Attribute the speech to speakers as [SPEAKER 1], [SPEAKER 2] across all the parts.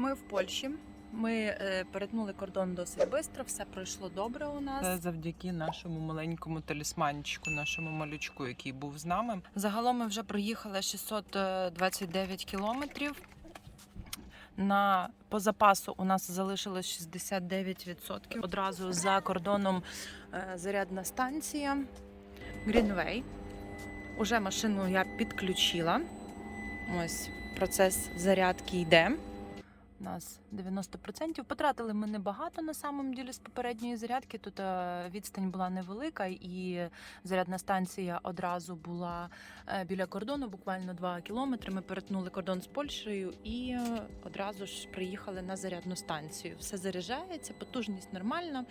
[SPEAKER 1] Ми в Польщі. Ми е, перетнули кордон досить швидко, все пройшло добре у нас.
[SPEAKER 2] Це завдяки нашому маленькому талісманчику, нашому малючку, який був з нами.
[SPEAKER 1] Загалом ми вже проїхали 629 кілометрів. На по запасу у нас залишилось 69%. Одразу за кордоном е, зарядна станція Greenway. Уже машину я підключила. Ось процес зарядки йде. Нас 90%. Потратили ми небагато на самом ділі з попередньої зарядки. Тут е, відстань була невелика, і зарядна станція одразу була е, біля кордону, буквально 2 кілометри. Ми перетнули кордон з Польщею і е, одразу ж приїхали на зарядну станцію. Все заряджається, потужність нормальна.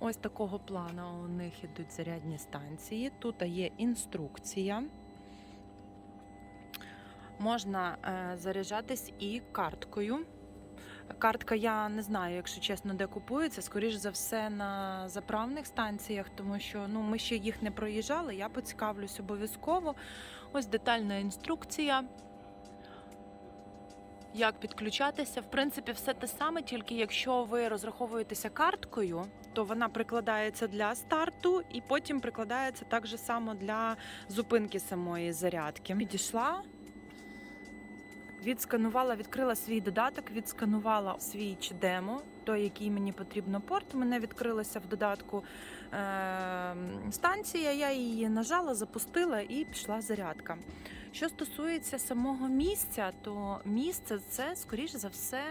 [SPEAKER 1] Ось такого плану у них ідуть зарядні станції. Тут є інструкція. Можна заряджатись і карткою. Картка я не знаю, якщо чесно, де купується. Скоріш за все на заправних станціях, тому що ну ми ще їх не проїжджали. Я поцікавлюсь обов'язково. Ось детальна інструкція. Як підключатися? В принципі, все те саме, тільки якщо ви розраховуєтеся карткою, то вона прикладається для старту і потім прикладається так же само для зупинки самої зарядки. Підійшла, відсканувала, відкрила свій додаток, відсканувала свій чи демо, той, який мені потрібно порт. Мене відкрилася в додатку е- станція. Я її нажала, запустила і пішла зарядка. Що стосується самого місця, то місце це, скоріш за все,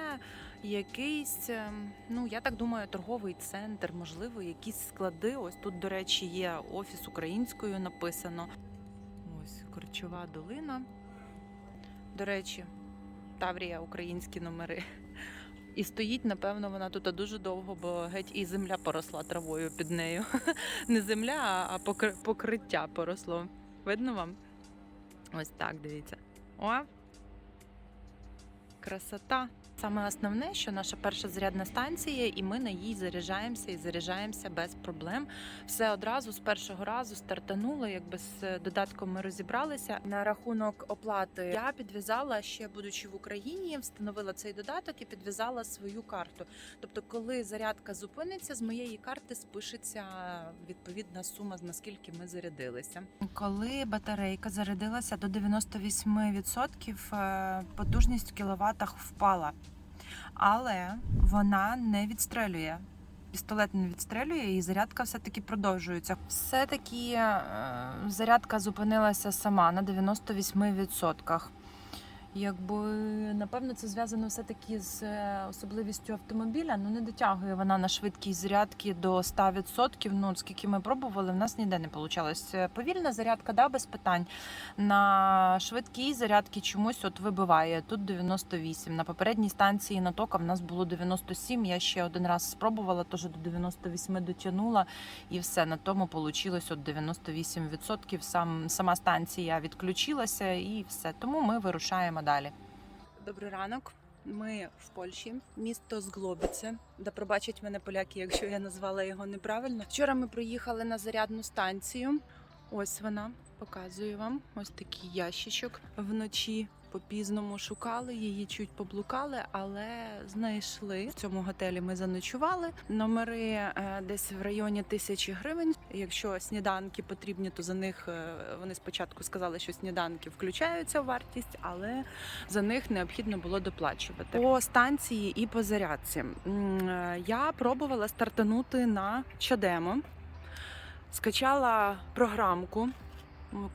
[SPEAKER 1] якийсь, е, ну я так думаю, торговий центр, можливо, якісь склади. Ось тут, до речі, є офіс українською написано. Ось Корчова долина. До речі, Таврія українські номери. І стоїть, напевно, вона тут дуже довго, бо геть і земля поросла травою під нею. Не земля, а покриття поросло. Видно вам? Ось так, дивіться. О! Красота. Саме основне, що наша перша зарядна станція, і ми на їй заряджаємося і заряджаємося без проблем. Все одразу з першого разу стартануло, якби з додатком ми розібралися. На рахунок оплати я підв'язала ще, будучи в Україні, встановила цей додаток і підв'язала свою карту. Тобто, коли зарядка зупиниться, з моєї карти спишеться відповідна сума, наскільки ми зарядилися. Коли батарейка зарядилася до 98%, е, потужність в кіловатах впала, але вона не відстрелює. Пістолет не відстрелює, і зарядка все-таки продовжується. Все-таки е, зарядка зупинилася сама на 98%. Якби напевно це зв'язано все-таки з е, особливістю автомобіля. Ну не дотягує вона на швидкість зарядки до 100%. Ну скільки ми пробували, в нас ніде не вийшло. Повільна зарядка, да, без питань. На швидкій зарядці чомусь от вибиває. Тут 98. На попередній станції натока в нас було 97. Я ще один раз спробувала, теж до 98 дотягнула, і все на тому вийшло от 98%. Сам сама станція відключилася, і все. Тому ми вирушаємо далі. Добрий ранок. Ми в Польщі, місто Зглобіце, де пробачать мене поляки, якщо я назвала його неправильно. Вчора ми приїхали на зарядну станцію. Ось вона, показую вам. Ось такий ящичок. Вночі по-пізному шукали її, чуть поблукали, але знайшли. В цьому готелі ми заночували. Номери е, десь в районі тисячі гривень. Якщо сніданки потрібні, то за них е, вони спочатку сказали, що сніданки включаються в вартість, але за них необхідно було доплачувати. По станції і по зарядці е, я пробувала стартанути на Чадемо. Скачала програмку.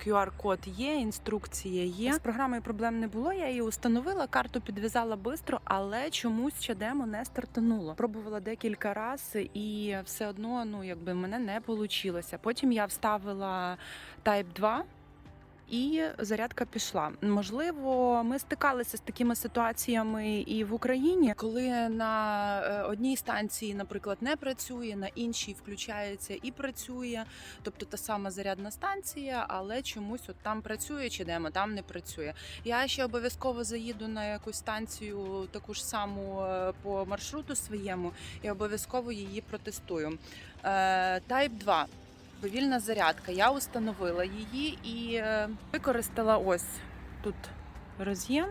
[SPEAKER 1] QR-код є, інструкція є. З програмою проблем не було. Я її установила, карту підв'язала швидко, але чомусь ще демо не стартануло. Пробувала декілька разів і все одно, ну якби мене не вийшло. Потім я вставила Type 2 і зарядка пішла. Можливо, ми стикалися з такими ситуаціями і в Україні, коли на е, одній станції, наприклад, не працює, на іншій включається і працює. Тобто та сама зарядна станція, але чомусь от там працює чи демо, там не працює. Я ще обов'язково заїду на якусь станцію, таку ж саму е, по маршруту своєму, і обов'язково її протестую. Е, Type 2 повільна зарядка. Я установила її і е, використала ось тут роз'єм.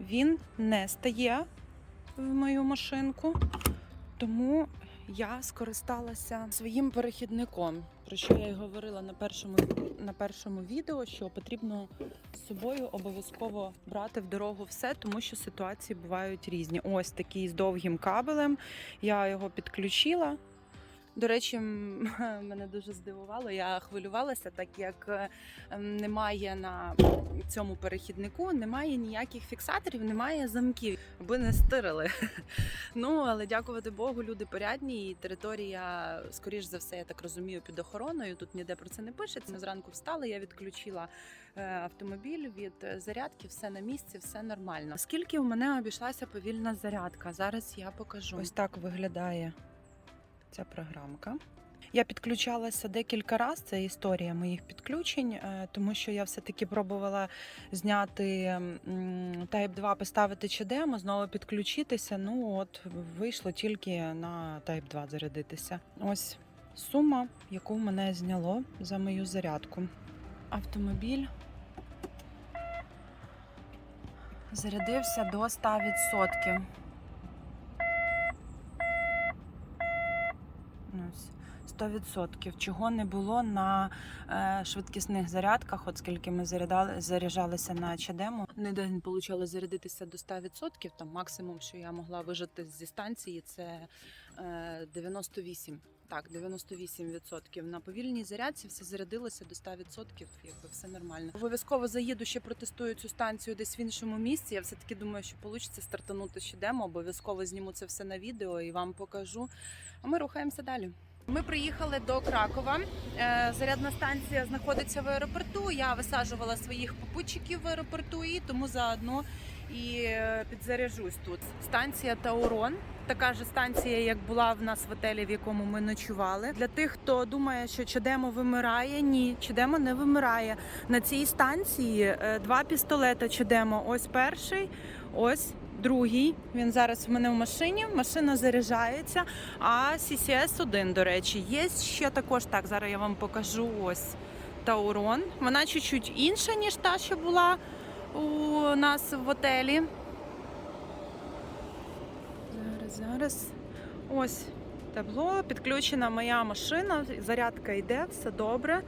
[SPEAKER 1] Він не стає в мою машинку, тому я скористалася своїм перехідником, про що я й говорила на першому, на першому відео, що потрібно з собою обов'язково брати в дорогу все, тому що ситуації бувають різні. Ось такий з довгим кабелем. Я його підключила. До речі, мене дуже здивувало. Я хвилювалася, так як е, ем, немає на цьому перехіднику, немає ніяких фіксаторів, немає замків, аби не стирили. Ну але дякувати Богу, люди порядні, і територія, скоріш за все, я так розумію, під охороною. Тут ніде про це не пишеться. Зранку встали, я відключила е, автомобіль від е, зарядки, все на місці, все нормально. Скільки у мене обійшлася повільна зарядка? Зараз я покажу. Ось так виглядає ця програмка. Я підключалася декілька разів, це історія моїх підключень, е, тому що я все-таки пробувала зняти Type 2, поставити чи знову підключитися. Ну от вийшло тільки на Type 2 зарядитися. Ось сума, яку мене зняло за мою зарядку. Автомобіль зарядився до 100%. Ось. 100%. Чого не було на е, швидкісних зарядках, от скільки ми зарядали, заряджалися на чадему. Не день вийшло зарядитися до 100%. Там максимум, що я могла вижити зі станції, це е, 98. Так, 98%. На повільній зарядці все зарядилося до 100%, якби все нормально. Обов'язково заїду ще протестую цю станцію десь в іншому місці. Я все таки думаю, що вийде стартанути ще демо. Обов'язково зніму це все на відео і вам покажу. А ми рухаємося далі. Ми приїхали до Кракова. Е, Зарядна станція знаходиться в аеропорту. Я висаджувала своїх попутчиків в аеропорту і тому заодно і е, підзаряжусь тут. Станція Таурон. Така ж станція, як була в нас в отелі, в якому ми ночували. Для тих, хто думає, що Чадемо вимирає, ні, Чадемо не вимирає. На цій станції е, два пістолети Чадемо. Ось перший, ось другий. Він зараз в мене в машині. Машина заряджається. А CCS 1 до речі, є ще також так. Зараз я вам покажу ось Таурон. Вона чуть-чуть інша, ніж та, що була у нас в отелі. Зараз, зараз. Ось табло. Підключена моя машина. Зарядка йде, все добре.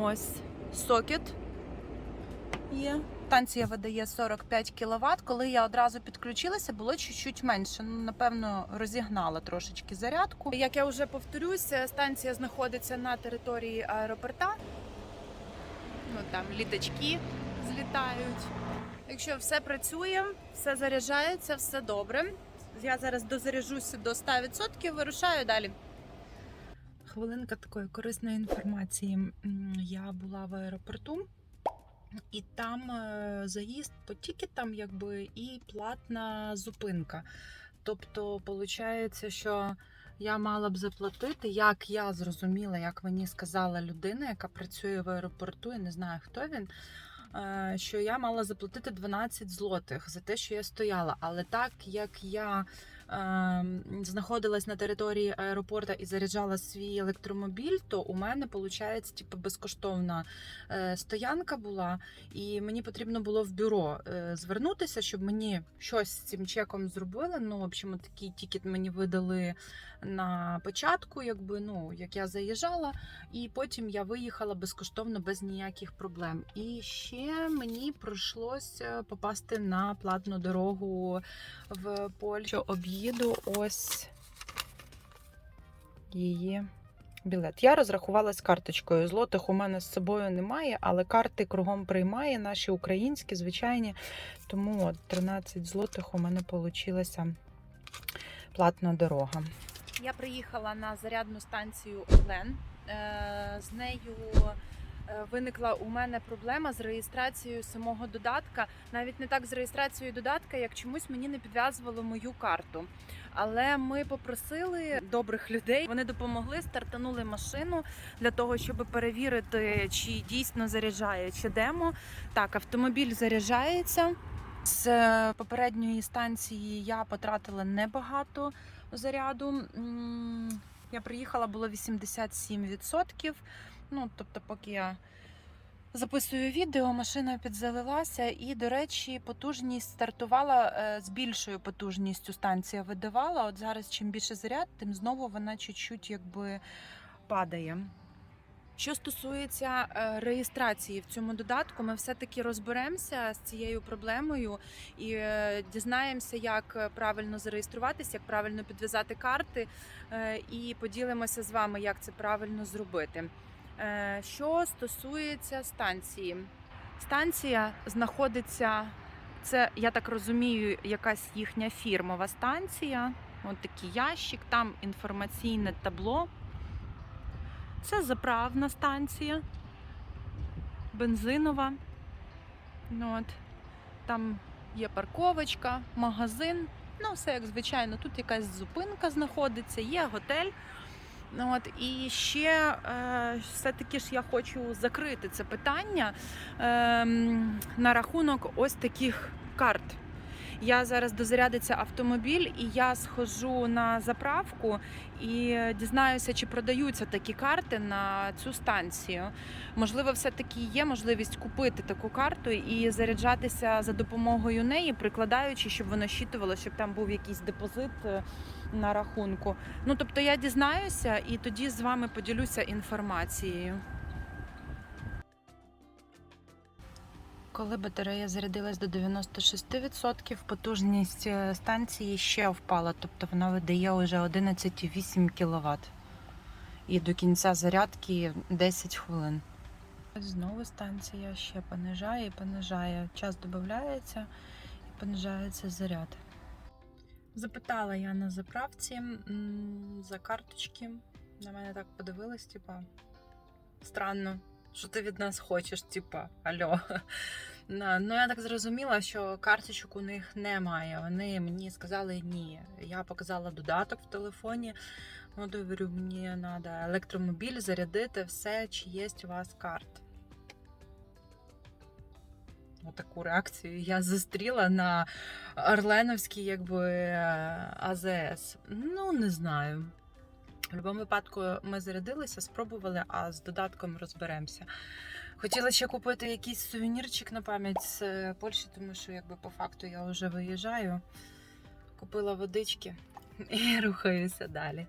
[SPEAKER 1] Ось сокет є. Станція видає 45 кВт. Коли я одразу підключилася, було чуть-чуть менше. Ну, напевно, розігнала трошечки зарядку. Як я вже повторюся, станція знаходиться на території аеропорта. Ну там літачки злітають. Якщо все працює, все заряджається, все добре. Я зараз дозаряжуся до 100%, вирушаю далі. Хвилинка такої корисної інформації. Я була в аеропорту. І там е, заїзд по тікетам, якби і платна зупинка. Тобто, виходить, що я мала б заплатити, як я зрозуміла, як мені сказала людина, яка працює в аеропорту, я не знаю хто він. е, Що я мала заплатити 12 злотих за те, що я стояла. Але так як я знаходилась на території аеропорта і заряджала свій електромобіль, то у мене виходить типу, безкоштовна е, стоянка була, і мені потрібно було в бюро е, звернутися, щоб мені щось з цим чеком зробили. Ну, в общем, такий тікет мені видали на початку, якби ну як я заїжджала, і потім я виїхала безкоштовно без ніяких проблем. І ще мені прийшлося попасти на платну дорогу в Польщу. Об'їду ось її білет. Я розрахувалась карточкою. Злотих у мене з собою немає, але карти кругом приймає, наші українські, звичайні. Тому от 13 злотих у мене вийшла платна дорога. Я приїхала на зарядну станцію Олен. Е, З нею виникла у мене проблема з реєстрацією самого додатка. Навіть не так з реєстрацією додатка, як чомусь мені не підв'язувало мою карту. Але ми попросили добрих людей. Вони допомогли, стартанули машину для того, щоб перевірити, чи дійсно заряджає чи демо. Так, автомобіль заряджається. З е, попередньої станції я потратила небагато заряду. Я приїхала, було 87%. Ну, тобто, поки я Записую відео, машина підзалилася, і, до речі, потужність стартувала е, з більшою потужністю. Станція видавала. От зараз, чим більше заряд, тим знову вона чуть-чуть якби падає. Що стосується е, реєстрації в цьому додатку, ми все-таки розберемося з цією проблемою і е, дізнаємося, як правильно зареєструватися, як правильно підв'язати карти, і поділимося з вами, як це правильно зробити. Е, Що стосується станції, станція знаходиться, це я так розумію, якась їхня фірмова станція. От такий ящик, там інформаційне табло. Це заправна станція, бензинова. Ну, от. Там є парковочка, магазин. Ну, все як звичайно. Тут якась зупинка знаходиться, є готель. Ну, От, і ще е, все-таки ж я хочу закрити це питання е, на рахунок ось таких карт. Я зараз дозарядиться автомобіль, і я схожу на заправку і дізнаюся, чи продаються такі карти на цю станцію. Можливо, все-таки є можливість купити таку карту і заряджатися за допомогою неї, прикладаючи, щоб воно щитувало, щоб там був якийсь депозит е, на рахунку. Ну тобто я дізнаюся і тоді з вами поділюся інформацією. Коли батарея зарядилась до 96%, потужність е, станції ще впала, тобто вона видає вже 11,8 кВт. І до кінця зарядки 10 хвилин. Знову станція ще понижає і понижає. Час додається і понижається заряд. Запитала я на заправці за карточки. На мене так подивились, типа, странно, що ти від нас хочеш, типа, альо. Ну, я так зрозуміла, що карточок у них немає. Вони мені сказали ні. Я показала додаток в телефоні. Ну, говорю, мені треба електромобіль зарядити все, чи є у вас карт. Отаку реакцію я зустріла на Орленовській, якби АЗС. Ну, не знаю. В будь-якому випадку ми зарядилися, спробували, а з додатком розберемося. Хотіла ще купити якийсь сувенірчик на пам'ять з е, Польщі, тому що якби по факту я вже виїжджаю. Купила водички і рухаюся далі.